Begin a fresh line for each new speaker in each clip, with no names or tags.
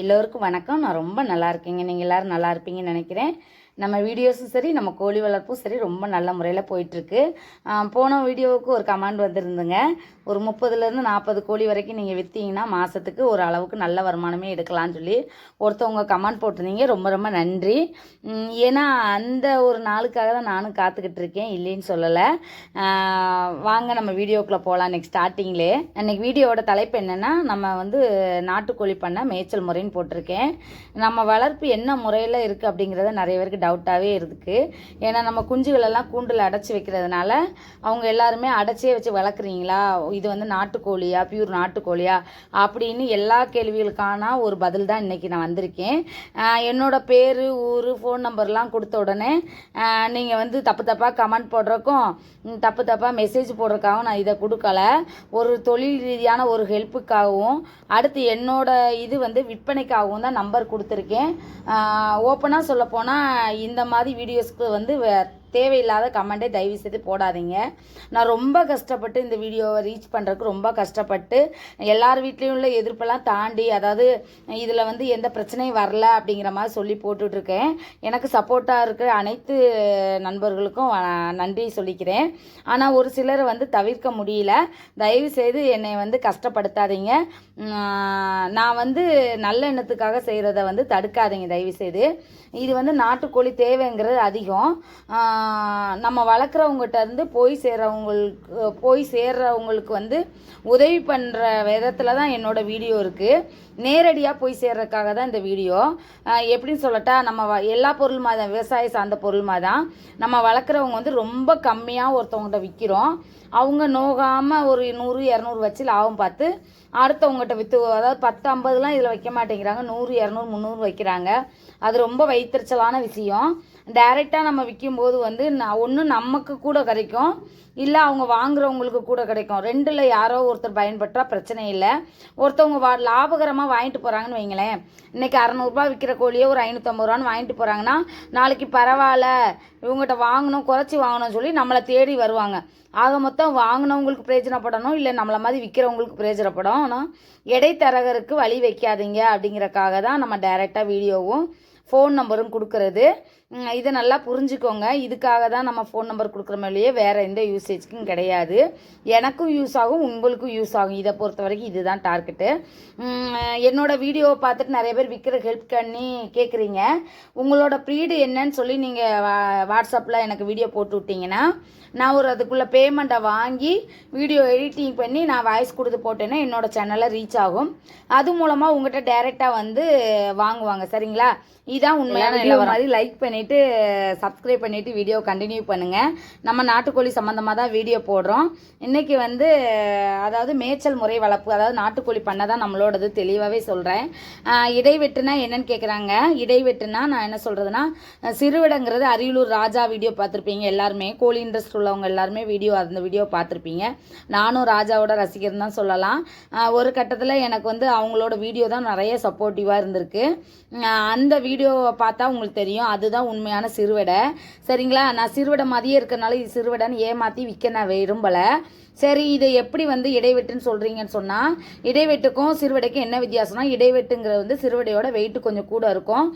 எல்லோருக்கும் வணக்கம். நான் ரொம்ப நல்லா இருக்கேங்க. நீங்கள் எல்லாரும் நல்லா இருப்பீங்கன்னு நினைக்கிறேன். நம்ம வீடியோஸும் சரி நம்ம கோழி வளர்ப்பும் சரி ரொம்ப நல்ல முறையில் போயிட்டுருக்கு. போன வீடியோவுக்கு ஒரு கமெண்ட் வந்திருந்துங்க. ஒரு முப்பதுலேருந்து நாற்பது கோழி வரைக்கும் நீங்கள் விற்றீங்கன்னா மாதத்துக்கு ஒரு அளவுக்கு நல்ல வருமானமே எடுக்கலாம்னு சொல்லி ஒருத்தவங்க கமெண்ட் போட்டிருந்தீங்க. ரொம்ப ரொம்ப நன்றி. ஏன்னா அந்த ஒரு நாளுக்காக தான் நானும் காத்துக்கிட்டு இருக்கேன். இல்லைன்னு சொல்லலை. வாங்க நம்ம வீடியோக்குள்ளே போகலாம் நெக்ஸ்ட் ஸ்டார்டிங்லே அன்னைக்கு வீடியோவோட தலைப்பு என்னென்னா நம்ம வந்து நாட்டுக்கோழி பண்ண மேய்ச்சல் முறைன்னு போட்டிருக்கேன். நம்ம வளர்ப்பு என்ன முறையில் இருக்குது அப்படிங்கிறத நிறைய பேருக்கு டவுட்டாகவே இருக்குது ஏன்னா நம்ம குஞ்சுகளெல்லாம் கூண்டில் அடைச்சி வைக்கிறதுனால அவங்க எல்லாருமே அடைச்சே வச்சு வளர்க்குறீங்களா? இது வந்து நாட்டுக்கோழியா? பியூர் நாட்டுக்கோழியா? அப்படின்னு எல்லா கேள்விகளுக்கான ஒரு பதில் தான் இன்றைக்கி நான் வந்திருக்கேன். என்னோட பேர் ஊர் ஃபோன் நம்பர்லாம் கொடுத்த உடனே நீங்கள் வந்து தப்பு தப்பாக கமெண்ட் போடுறக்கும் தப்பு தப்பாக மெசேஜ் போடுறக்காகவும் நான் இதை கொடுக்கல. ஒரு தொழில் ரீதியான ஒரு ஹெல்ப்புக்காகவும் அடுத்து என்னோட இது வந்து விற்பனைக்காகவும் தான் நம்பர் கொடுத்துருக்கேன். ஓப்பனாக சொல்ல போனால் இந்த மாதிரி வீடியோஸ்க்கு வந்து வே- தேவையில்லாத கமெண்ட்டே தயவு செய்து போடாதீங்க. நான் ரொம்ப கஷ்டப்பட்டு இந்த வீடியோவை ரீச் பண்ணுறதுக்கு ரொம்ப கஷ்டப்பட்டு எல்லார் வீட்லேயும் உள்ள எதிர்ப்பெல்லாம் தாண்டி அதாவது இதில் வந்து எந்த பிரச்சனையும் வரல அப்படிங்கிற மாதிரி சொல்லி போட்டுட்ருக்கேன். எனக்கு சப்போர்ட்டாக இருக்கிற அனைத்து நண்பர்களுக்கும் நன்றி சொல்லிக்கிறேன். ஆனால் ஒரு சிலரை வந்து தவிர்க்க முடியல. தயவு செய்து என்னை வந்து கஷ்டப்படுத்தாதீங்க. நான் வந்து நல்ல எண்ணத்துக்காக செய்கிறத வந்து தடுக்காதீங்க தயவு செய்து. இது வந்து நாட்டுக்கோழி தேவைங்கிறது அதிகம். நம்ம வளர்க்குறவங்ககிட்ட இருந்து போய் சேர்றவங்களுக்கு போய் சேர்றவங்களுக்கு வந்து உதவி பண்ணுற விதத்தில் தான் என்னோட வீடியோ இருக்குது நேரடியாக போய் சேர்றதுக்காக தான் இந்த வீடியோ. எப்படின்னு சொல்லட்டா நம்ம வ- எல்லா பொருளுமா தான் விவசாய சார்ந்த பொருளுமா தான். நம்ம வளர்க்குறவங்க வந்து ரொம்ப கம்மியாக ஒருத்தவங்ககிட்ட விற்கிறோம் அவங்க நோகாமல் ஒரு நூறு இரநூறு வச்சு லாபம் பார்த்து அடுத்தவங்ககிட்ட விற்று அதாவது பத்து ஐம்பதுலாம் இதில் வைக்க மாட்டேங்கிறாங்க. நூறு இரநூறு முந்நூறு வைக்கிறாங்க. அது ரொம்ப வயிற்றுச்சலான விஷயம். டைரெக்டாக நம்ம விற்கும்போது வந்து நான் ஒன்று நமக்கு கூட கிடைக்கும். இல்லை அவங்க வாங்குறவங்களுக்கு கூட கிடைக்கும். ரெண்டில் யாரோ ஒருத்தர் பயன்பட்டா பிரச்சனை இல்லை. ஒருத்தவங்க வா லாபகரமாக வாங்கிட்டு போகிறாங்கன்னு வைங்களேன். இன்றைக்கி அறநூறுபா விற்கிற கோழியே ஒரு ஐநூற்றம்பது ரூபான்னு வாங்கிட்டு போகிறாங்கன்னா நாளைக்கு பரவாயில்ல இவங்ககிட்ட வாங்கணும் குறைச்சி வாங்கணும்னு சொல்லி நம்மளை தேடி வருவாங்க. ஆக மொத்தம் வாங்கினவங்களுக்கு பிரயோஜனப்படணும் இல்லை நம்மளை மாதிரி விற்கிறவங்களுக்கு பிரயோஜனப்படணும். இடைத்தரகருக்கு வழி வைக்காதீங்க அப்படிங்கிறக்காக தான் நம்ம டைரெக்டாக வீடியோவும் ஃபோன் நம்பரும் கொடுக்கறது. இதை நல்லா புரிஞ்சுக்கோங்க. இதுக்காக தான் நம்ம ஃபோன் நம்பர் கொடுக்குறமேலேயே வேறு எந்த யூசேஜ்க்கும் கிடையாது. எனக்கும் யூஸ் ஆகும் உங்களுக்கும் யூஸ் ஆகும். இதை பொறுத்த வரைக்கும் இதுதான் டார்கெட்டு என்னோட வீடியோவை பார்த்துட்டு நிறைய பேர் விற்கிற ஹெல்ப் பண்ணி கேட்குறீங்க உங்களோட ப்ரீடு என்னன்னு சொல்லி நீங்கள் வாட்ஸ்அப்பில் எனக்கு வீடியோ போட்டு விட்டீங்கன்னா நான் ஒரு அதுக்குள்ளே பேமெண்ட்டை வாங்கி வீடியோ எடிட்டிங் பண்ணி நான் வாய்ஸ் கொடுத்து போட்டேன்னா என்னோட சேனலில் ரீச் ஆகும். அது மூலமாக உங்கள்கிட்ட டேரெக்டாக வந்து வாங்குவாங்க. சரிங்களா? இதான் உண்மையான நிலவரம். மாதிரி லைக் பண்ணிவிட்டு சப்ஸ்கிரைப் பண்ணிவிட்டு வீடியோ கண்டினியூ பண்ணுங்கள் நம்ம நாட்டுக்கோழி சம்மந்தமாக தான் வீடியோ போடுறோம். இன்றைக்கி வந்து அதாவது மேய்ச்சல் முறை வளர்ப்பு அதாவது நாட்டுக்கோழி பண்ண தான் நம்மளோடது தெளிவாகவே சொல்கிறேன் இடைவெட்டுனா என்னன்னு கேட்குறாங்க இடைவெட்டுனா நான் என்ன சொல்கிறதுனா சிறுவிடங்கிறது அரியலூர் ராஜா வீடியோ பார்த்துருப்பீங்க எல்லாருமே. கோழி இன்ட்ரெஸ்ட் உள்ளவங்க எல்லாருமே வீடியோ அந்த வீடியோ பார்த்துருப்பீங்க. நானும் ராஜாவோட ரசிகர் தான் சொல்லலாம். ஒரு கட்டத்தில் எனக்கு வந்து அவங்களோட வீடியோ தான் நிறைய சப்போர்ட்டிவாக இருந்திருக்கு. அந்த வீடியோவை பார்த்தா உங்களுக்கு தெரியும். அதுதான் உண்மையான சிறுவடை. சரிங்களா? நான் சிறுவடை மாதிரியே இருக்கிறனால இது சிறுவடைன்னு ஏமாற்றி விற்க நான் விரும்பலை. சரி இதை எப்படி வந்து இடைவெட்டுன்னு சொல்கிறீங்கன்னு சொன்னால் இடைவெட்டுக்கும் சிறுவிடைக்கும் என்ன வித்தியாசம்னா இடைவெட்டுங்கிறது வந்து சிறுவிடையோட வெயிட் கொஞ்சம் கூட இருக்கும்.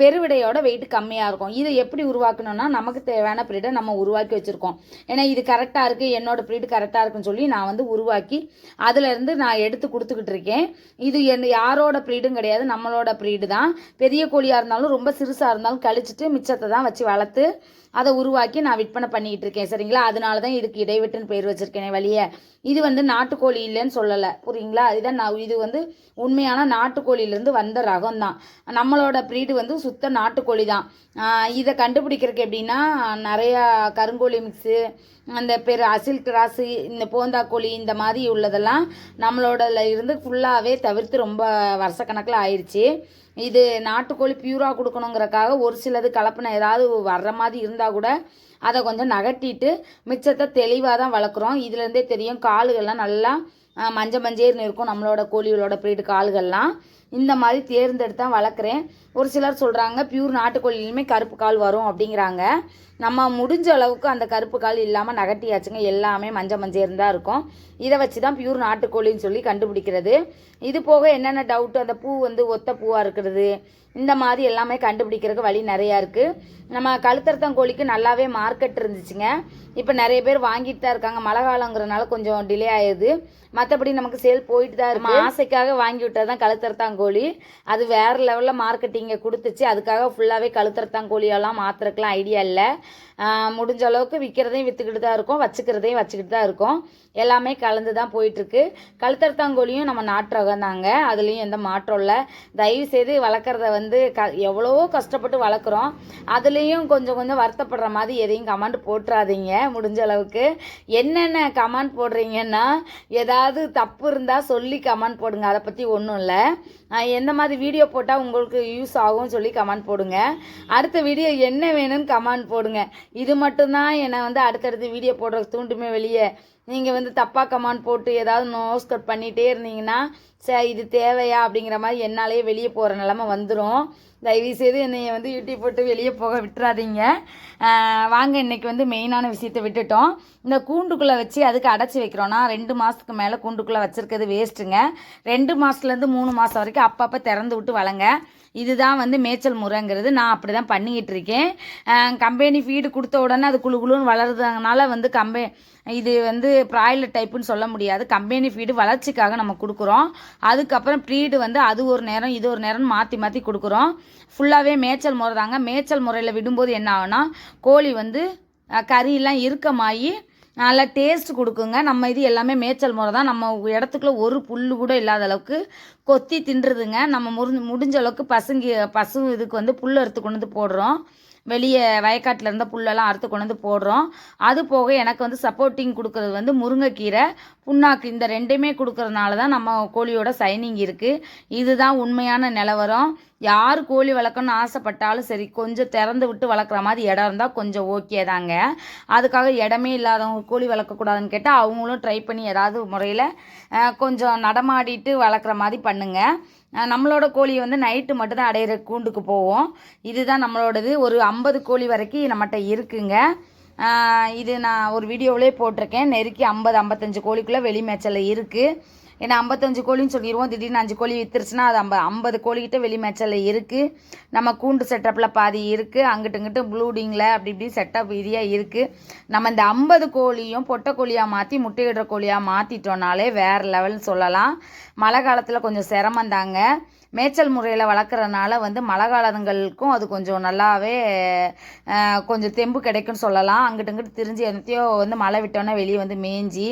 பெருவிடையோட வெயிட் கம்மியாக இருக்கும். இதை எப்படி உருவாக்கணும்னா நமக்கு தேவையான ப்ரீடை நம்ம உருவாக்கி வச்சுருக்கோம். ஏன்னா இது கரெக்டாக இருக்குது என்னோடய ப்ரீடு கரெக்டாக இருக்குன்னு சொல்லி நான் வந்து உருவாக்கி அதுலேருந்து நான் எடுத்து கொடுத்துக்கிட்டு இருக்கேன். இது என் யாரோட ப்ரீடும் கிடையாது நம்மளோட ப்ரீடு தான் பெரிய கோழியாக இருந்தாலும் ரொம்ப சிறுசாக இருந்தாலும் கழிச்சிட்டு மிச்சத்தை தான் வச்சு வளர்த்து அதை உருவாக்கி நான் விற்பனை பண்ணிக்கிட்டு இருக்கேன் சரிங்களா? அதனால தான் இதுக்கு இடைவெட்டுன்னு பேர் வச்சிருக்கேன் வழியே. இது வந்து நாட்டுக்கோழி இல்லைன்னு சொல்லலை புரியுங்களா? இதான் நான் இது வந்து உண்மையான நாட்டுக்கோழியிலேருந்து வந்த ரகம் தான் நம்மளோட ப்ரீடு வந்து சுத்த நாட்டுக்கோழி தான் இதை கண்டுபிடிக்கிறதுக்கு எப்படின்னா நிறையா கருங்கோழி மிக்ஸு அந்த பேர் அசில் கிராஸு இந்த போந்தா கோழி இந்த மாதிரி உள்ளதெல்லாம் நம்மளோட இருந்து ஃபுல்லாகவே தவிர்த்து ரொம்ப வருஷக்கணக்கில் ஆயிடுச்சு இது நாட்டுக்கோழி பியூராக கொடுக்கணுங்கிறக்காக ஒரு சிலது கலப்பின ஏதாவது வர்ற மாதிரி இருந்தால் கூட அதை கொஞ்சம் நகட்டிட்டு மிச்சத்தை தெளிவாக தான் வளர்க்குறோம். இதுலேருந்தே தெரியும் காலுகள்லாம் நல்லா மஞ்சள் மஞ்சேர்னு இருக்கும் நம்மளோட கோழிகளோட ப்ரீடு கால்கள்லாம். இந்த மாதிரி தேர்ந்தெடுத்து தான் வளர்க்குறேன். ஒரு சிலர் சொல்கிறாங்க பியூர் நாட்டுக்கோழிலுமே கருப்பு கால் வரும் அப்படிங்கிறாங்க. நம்ம முடிஞ்ச அளவுக்கு அந்த கருப்பு கால் இல்லாமல் நகட்டியாச்சுங்க எல்லாமே மஞ்சள் மஞ்சள் தான் இருக்கும். இதை வச்சு தான் பியூர் நாட்டுக்கோழின்னு சொல்லி கண்டுபிடிக்கிறது. இது போக என்னென்ன டவுட்டு அந்த பூ வந்து ஒத்த பூவாக இருக்கிறது. இந்த மாதிரி எல்லாமே கண்டுபிடிக்கிறதுக்கு வழி நிறையா இருக்குது நம்ம கழுத்தரத்தங்கோழிக்கு நல்லாவே மார்க்கெட் இருந்துச்சுங்க. இப்போ நிறைய பேர் வாங்கிட்டு தான் இருக்காங்க. மழை காலங்கிறனால கொஞ்சம் டிலே ஆயிடுது மற்றபடி நமக்கு சேல் போயிட்டு தான் இருக்கும் ஆசைக்காக வாங்கி விட்டது தான் கழுத்தரத்தாங்கோழி அது வேறு லெவலில் இங்கே கொடுத்துச்சு. அதுக்காக ஃபுல்லாகவே கழுத்தரத்தாங்கோழியெல்லாம் மாத்திரக்கலாம் ஐடியா இல்லை. முடிஞ்ச அளவுக்கு விற்கிறதையும் விற்றுக்கிட்டு தான் இருக்கும். வச்சுக்கிறதையும் வச்சுக்கிட்டு தான் இருக்கும். எல்லாமே கலந்து தான் போயிட்டுருக்கு கழுத்தரத்தாங்கோழியும் நம்ம நாட்டு ரகம் தாங்க அதுலேயும் எந்த மாற்றம் இல்லை. தயவு செய்து வளர்க்குறத வந்து க எவ்வளவோ கஷ்டப்பட்டு வளர்க்குறோம். அதுலேயும் கொஞ்சம் கொஞ்சம் வருத்தப்படுற மாதிரி எதையும் கமெண்ட் போட்டுறாதீங்க. முடிஞ்ச அளவுக்கு. என்னென்ன கமெண்ட் போடுறீங்கன்னா ஏதாவது தப்பு இருந்தால் சொல்லி கமெண்ட் போடுங்க. அதை பற்றி ஒன்றும் இல்லை. எந்த மாதிரி வீடியோ போட்டால் உங்களுக்கு யூஸ் ஆகும்னு சொல்லி கமெண்ட் போடுங்க. அடுத்த வீடியோ என்ன வேணும்னு கமெண்ட் போடுங்க. இது மட்டும்தான் என்னை வந்து அடுத்தடுத்து வீடியோ போடுற தூண்டுமே வெளியே. நீங்கள் வந்து தப்பாக கமெண்ட் போட்டு ஏதாவது நோஸ் கட் பண்ணிகிட்டே இருந்தீங்கன்னா சரி இது தேவையா அப்படிங்கிற மாதிரி என்னாலேயே வெளியே போகிற நிலமை வந்துடும் தயவுசெய்து என்னை வந்து யூடியூப் போட்டு வெளியே போக விட்டுறாதீங்க. வாங்க இன்றைக்கி வந்து மெயினான விஷயத்தை விட்டுட்டோம். இந்த கூண்டுக்குள்ளே வச்சு அதுக்கு அடைச்சி வைக்கிறோன்னா ரெண்டு மாதத்துக்கு மேலே கூண்டுக்குள்ளே வச்சுருக்கிறது வேஸ்ட்டுங்க ரெண்டு மாதத்துலேருந்து மூணு மாதம் வரைக்கும் அப்பப்போ திறந்து விட்டு வளங்க. இதுதான் வந்து மேய்ச்சல் முறைங்கிறது. நான் அப்படி தான் பண்ணிக்கிட்டு இருக்கேன். கம்பெனி ஃபீடு கொடுத்த உடனே அது குழு குழுன்னு வளருதுனால வந்து கம்பெ இது வந்து ப்ராய்லர் டைப்புன்னு சொல்ல முடியாது. கம்பெனி ஃபீடு வளர்ச்சிக்காக நம்ம கொடுக்குறோம். அதுக்கப்புறம் ப்ரீடு வந்து அது ஒரு நேரம் இது ஒரு நேரம்னு மாற்றி மாற்றி கொடுக்குறோம். ஃபுல்லாகவே மேய்ச்சல் முறை தாங்க. மேய்ச்சல் முறையில் விடும்போது என்ன ஆகுனா கோழி வந்து கறியெல்லாம் இறுக்கமாகி நல்லா டேஸ்ட் கொடுக்குங்க. நம்ம இது எல்லாமே மேய்ச்சல் முறை தான். நம்ம இடத்துக்குள்ள ஒரு புல் கூட இல்லாத அளவுக்கு கொத்தி தின்றுதுங்க. நம்ம முறிஞ்சு முடிஞ்ச அளவுக்கு பசுங்கி பசு இதுக்கு வந்து புல் அறுத்து கொண்டு வந்து போடுறோம். வெளியே வயக்காட்டில் இருந்த புல்லெல்லாம் அறுத்து கொண்டு வந்து போடுறோம். அது போக எனக்கு வந்து சப்போர்ட்டிங் கொடுக்குறது வந்து முருங்கைக்கீரை. புண்ணாக்கு இந்த ரெண்டுமே கொடுக்கறதுனால தான் நம்ம கோழியோட சைனிங் இருக்குது இதுதான் உண்மையான நிலவரம். யார் கோழி வளர்க்கணும்னு ஆசைப்பட்டாலும் சரி கொஞ்சம் திறந்து விட்டு வளர்க்குற மாதிரி இடம் இருந்தால் கொஞ்சம் ஓகே தாங்க. அதுக்காக இடமே இல்லாதவங்க கோழி வளர்க்கக்கூடாதுன்னு கேட்டால் அவங்களும் ட்ரை பண்ணி ஏதாவது முறையில் கொஞ்சம் நடமாடிட்டு வளர்க்குற மாதிரி பண்ணுங்கள் நம்மளோட கோழி வந்து நைட்டு மட்டும்தான் அடையிற கூண்டுக்கு போவோம். இதுதான் நம்மளோடது. ஒரு ஐம்பது கோழி வரைக்கும் நம்மகிட்ட இருக்குங்க. இது நான் ஒரு வீடியோவிலே போட்டிருக்கேன். நெருக்கி ஐம்பது ஐம்பத்தஞ்சு கோழிக்குள்ளே வெளி மேய்ச்சலில் இருக்குது ஏன்னா ஐம்பத்தஞ்சு கோழின்னு சொல்லிடுவோம் திடீர்னு அஞ்சு கோழி வித்துருச்சுன்னா அது ஐம்ப ஐம்பது கோழிக்கிட்ட வெளி மேய்ச்சலில் இருக்குது நம்ம கூண்டு செட்டப்பில் பாதி இருக்குது அங்கிட்டு இங்கிட்டு ப்ளூடிங்கில் அப்படி இப்படி செட்டப் இதாக இருக்குது நம்ம இந்த ஐம்பது கோழியும் பொட்டை கோழியாக மாற்றி முட்டையிடுற கோழியாக மாற்றிட்டோனாலே வேறு லெவல்னு சொல்லலாம். மழை காலத்தில் கொஞ்சம் சிரமந்தாங்க மேய்ச்சல் முறையில் வளர்க்குறனால வந்து மழை காலங்களுக்கும் அது கொஞ்சம் நல்லாவே கொஞ்சம் தெம்பு கிடைக்கும்னு சொல்லலாம். அங்கிட்டு இங்கிட்டு திரிஞ்சு என்னத்தையோ வந்து மழை விட்டோன்னே வெளியே வந்து மேய்ஞ்சி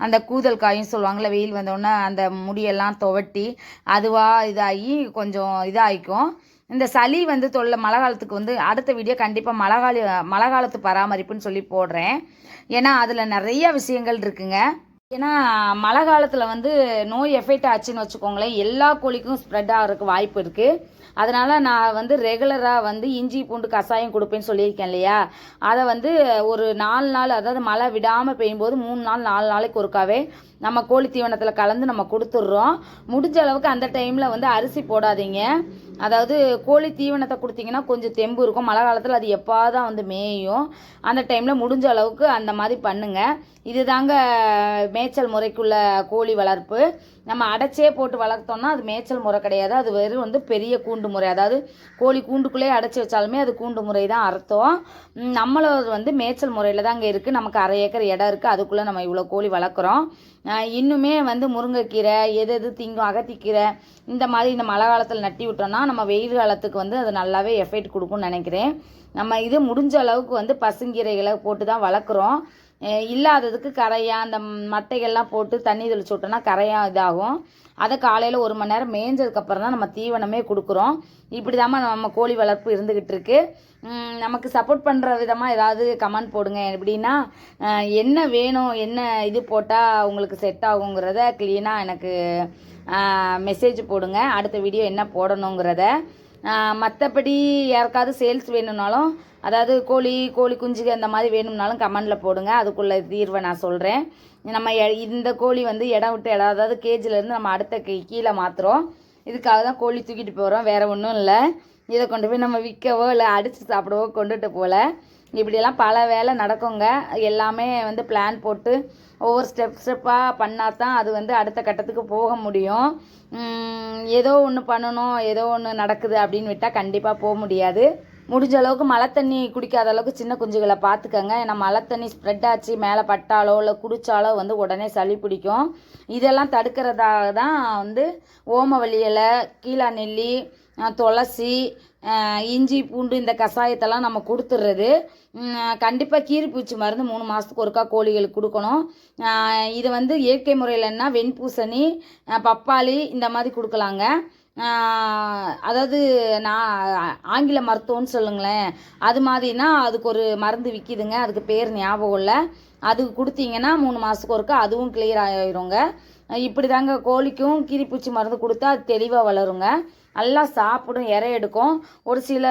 அந்த கூதல் காயும் சொல்லுவாங்கள்ல வெயில் வந்தோடனே அந்த முடியெல்லாம் துவட்டி அதுவாக இதாகி கொஞ்சம் இதாகிக்கும். இந்த சளி வந்து தொல்லை மழை காலத்துக்கு வந்து அடுத்த வீடியோ கண்டிப்பாக மழை கால மழை காலத்து பராமரிப்புன்னு சொல்லி போடுறேன். ஏன்னா அதில் நிறைய விஷயங்கள் இருக்குங்க. ஏன்னா மழை காலத்தில் வந்து நோய் எஃபெக்ட் ஆச்சுன்னு வச்சுக்கோங்களேன் எல்லா கோழிக்கும் ஸ்ப்ரெட் ஆகிறதுக்கு வாய்ப்பு இருக்குது அதனால் நான் வந்து ரெகுலராக வந்து இஞ்சி பூண்டு கஷாயம் கொடுப்பேன்னு சொல்லியிருக்கேன் இல்லையா? அதை வந்து ஒரு நாலு நாள் அதாவது மழை விடாமல் பெய்யும்போது மூணு நாள் நாலு நாளைக்கு ஒருக்காவே நம்ம கோழி தீவனத்தில் கலந்து நம்ம கொடுத்துட்றோம். முடிஞ்ச அளவுக்கு அந்த டைமில் வந்து அரிசி போடாதீங்க. அதாவது கோழி தீவனத்தை கொடுத்தீங்கன்னா கொஞ்சம் தெம்பு இருக்கும். மழை காலத்தில் அது எப்போ தான் வந்து மேயும். அந்த டைமில் முடிஞ்ச அளவுக்கு அந்த மாதிரி பண்ணுங்கள் இது தாங்க மேய்ச்சல் முறைக்குள்ள கோழி வளர்ப்பு. நம்ம அடைச்சே போட்டு வளர்த்தோம்னா அது மேய்ச்சல் முறை கிடையாது. அது வெறும் வந்து பெரிய கூண்டு கூண்டு முறை. அதாவது கோழி கூண்டுக்குள்ளேயே அடைச்சி வச்சாலுமே அது கூண்டு முறை தான் அர்த்தம் நம்மளோட வந்து மேய்ச்சல் முறையில் தான் அங்கே இருக்குது நமக்கு அரை ஏக்கர் இடம் இருக்குது அதுக்குள்ளே நம்ம இவ்வளோ கோழி வளர்க்குறோம். இன்னுமே வந்து முருங்கைக்கீரை எது எது திங்கும் அகத்திக்கீரை இந்த மாதிரி இந்த மழை காலத்தில் நட்டி விட்டோம்னா நம்ம வெயில் காலத்துக்கு வந்து அது நல்லாவே எஃபெக்ட் கொடுக்கும்னு நினைக்கிறேன். நம்ம இது முடிஞ்ச அளவுக்கு வந்து பசுங்கீரைகளை போட்டு தான் வளர்க்குறோம். இல்லாததுக்கு கரையாக அந்த மட்டைகள்லாம் போட்டு தண்ணி தெளிச்சு விட்டோம்னா கரையாக இதாகும். அதை காலையில் ஒரு மணி நேரம் மேய்ஞ்சதுக்கப்புறம் தான் நம்ம தீவனமே கொடுக்குறோம். இப்படி தான் நம்ம கோழி வளர்ப்பு இருந்துக்கிட்டு இருக்கு. நமக்கு சப்போர்ட் பண்ணுற விதமாக ஏதாவது கமெண்ட் போடுங்க. எப்படின்னா என்ன வேணும் என்ன இது போட்டால் உங்களுக்கு செட் ஆகுங்கிறத க்ளீனாக எனக்கு மெசேஜ் போடுங்க. அடுத்த வீடியோ என்ன போடணுங்கிறத. மற்றபடி யாருக்காவது சேல்ஸ் வேணும்னாலும் அதாவது கோழி கோழி குஞ்சுக அந்த மாதிரி வேணும்னாலும் கமெண்டில் போடுங்க. அதுக்குள்ள தீர்வை நான் சொல்கிறேன் நம்ம இந்த கோழி வந்து இடம் விட்டு இடம் அதாவது கேஜிலேருந்து நம்ம அடுத்த கீழே மாற்றுறோம் இதுக்காக தான் கோழி தூக்கிட்டு போகிறோம் வேறு ஒன்றும் இல்லை. இதை கொண்டு போய் நம்ம விற்கவோ இல்லை அடித்து சாப்பிடவோ கொண்டுட்டு போகல இப்படியெல்லாம் பல வேலை நடக்குங்க. எல்லாமே வந்து பிளான் போட்டு ஒவ்வொரு ஸ்டெப் ஸ்டெப்பாக பண்ணால் தான் அது வந்து அடுத்த கட்டத்துக்கு போக முடியும். ஏதோ ஒன்று பண்ணணும் ஏதோ ஒன்று நடக்குது அப்படின்னு விட்டால் கண்டிப்பாக போக முடியாது. முடிஞ்ச அளவுக்கு மழை தண்ணி குடிக்காத அளவுக்கு சின்ன குஞ்சுகளை பார்த்துக்கங்க. ஏன்னா மழை தண்ணி ஸ்ப்ரெட் ஆச்சு மேலே பட்டாலோ இல்லை குடித்தாலோ வந்து உடனே சளி பிடிக்கும். இதெல்லாம் தடுக்கிறதாக தான் வந்து ஓமவல்லி இலை கீழா நெல்லி துளசி இஞ்சி பூண்டு இந்த கஷாயத்தெல்லாம் நம்ம கொடுத்துட்றது கண்டிப்பாக கீரிப்பூச்சி மருந்து மூணு மாதத்துக்கு ஒருக்கா கோழிகளுக்கு கொடுக்கணும். இது வந்து இயற்கை முறையிலன்னா வெண்பூசணி பப்பாளி இந்த மாதிரி கொடுக்கலாங்க. அதாவது நான் ஆங்கில மருத்துவம்னு சொல்லுங்களேன். அது மாதிரினா அதுக்கு ஒரு மருந்து விற்கிதுங்க அதுக்கு பேர் ஞாபகம் இல்லை. அது கொடுத்தீங்கன்னா மூணு மாதத்துக்கு ஒருக்கா அதுவும் கிளியர் ஆகிருங்க இப்படி தாங்க கோழிக்கும் கீரிப்பூச்சி மருந்து கொடுத்தா அது தெளிவாக வளருங்க. நல்லா சாப்பிடும் இறை எடுக்கும். ஒரு சில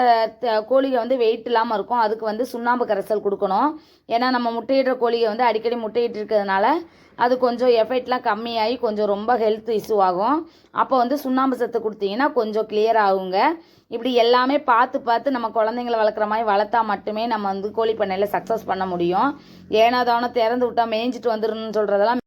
கோழிகள் வந்து வெயிட் இல்லாமல் இருக்கும். அதுக்கு வந்து சுண்ணாம்பு கரைசல் கொடுக்கணும். ஏன்னா நம்ம முட்டையிடுற கோழிகை வந்து அடிக்கடி முட்டையிட்டு இருக்கிறதுனால அது கொஞ்சம் எஃபெக்ட்லாம் கம்மியாகி கொஞ்சம் ரொம்ப ஹெல்த் இஷ்யூ ஆகும். அப்போ வந்து சுண்ணாம்பு சத்து கொடுத்தீங்கன்னா கொஞ்சம் கிளியர் ஆகுங்க. இப்படி எல்லாமே பார்த்து பார்த்து நம்ம குழந்தைங்கள வளர்க்குற மாதிரி வளர்த்தா மட்டுமே நம்ம வந்து கோழி பண்ணையில் சக்ஸஸ் பண்ண முடியும். ஏனா திறந்து விட்டா மேய்ஞ்சிட்டு வந்துடணும்னு சொல்கிறதெல்லாம்